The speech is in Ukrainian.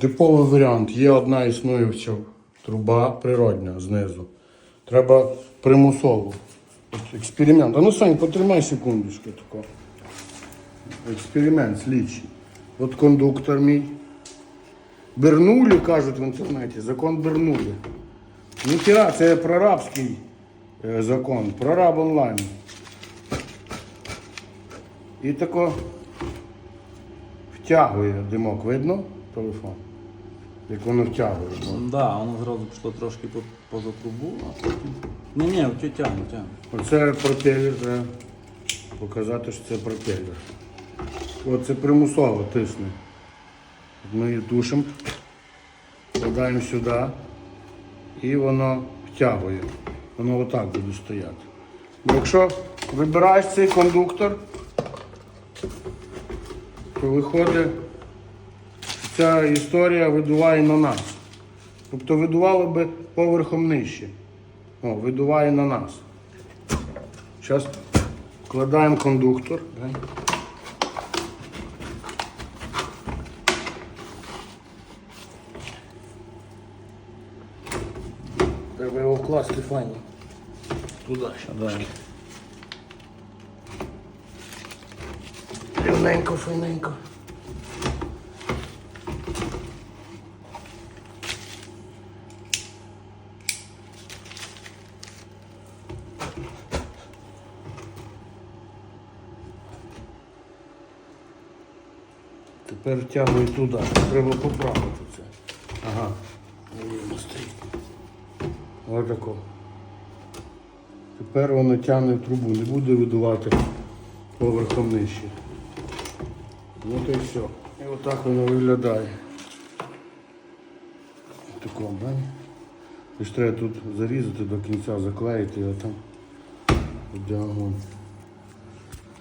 Типовий варіант. Є одна існуюча труба природня знизу. Треба примусово. Експеримент. А ну Сань, потримай секундочку тако. Експеримент слідчий. От кондуктор мій. Бернулі, кажуть в інтернеті, закон Бернулі. Ну хіра, це прорабський е, закон, прораб онлайн. І тако втягує димок, видно телефон? Як воно втягує. О. Да, воно зразу пішло трошки по- поза трубу, а потім. Ні, ні, тягне, тягне. Оце пропелер, треба показати, що це пропелер. Оце примусово тисне. Ми її тушимо, вкладаємо сюди і воно втягує. Воно отак буде стояти. Бо якщо вибираєш цей кондуктор, то виходить, ця історія видуває на нас. Тобто видувало би поверхом нижче. О, видуває на нас. Зараз вкладаємо кондуктор. Треба його вкласти файно. Туди ще. Рівненько, файненько. Тепер втягую туди. Треба поправити це. Ага. Стоїть. Отако. Тепер воно тягне в трубу, не буде видувати поверхом нижче. То і все. І отак воно виглядає. Тако, да? І ж треба тут зарізати до кінця, заклеїти його там в.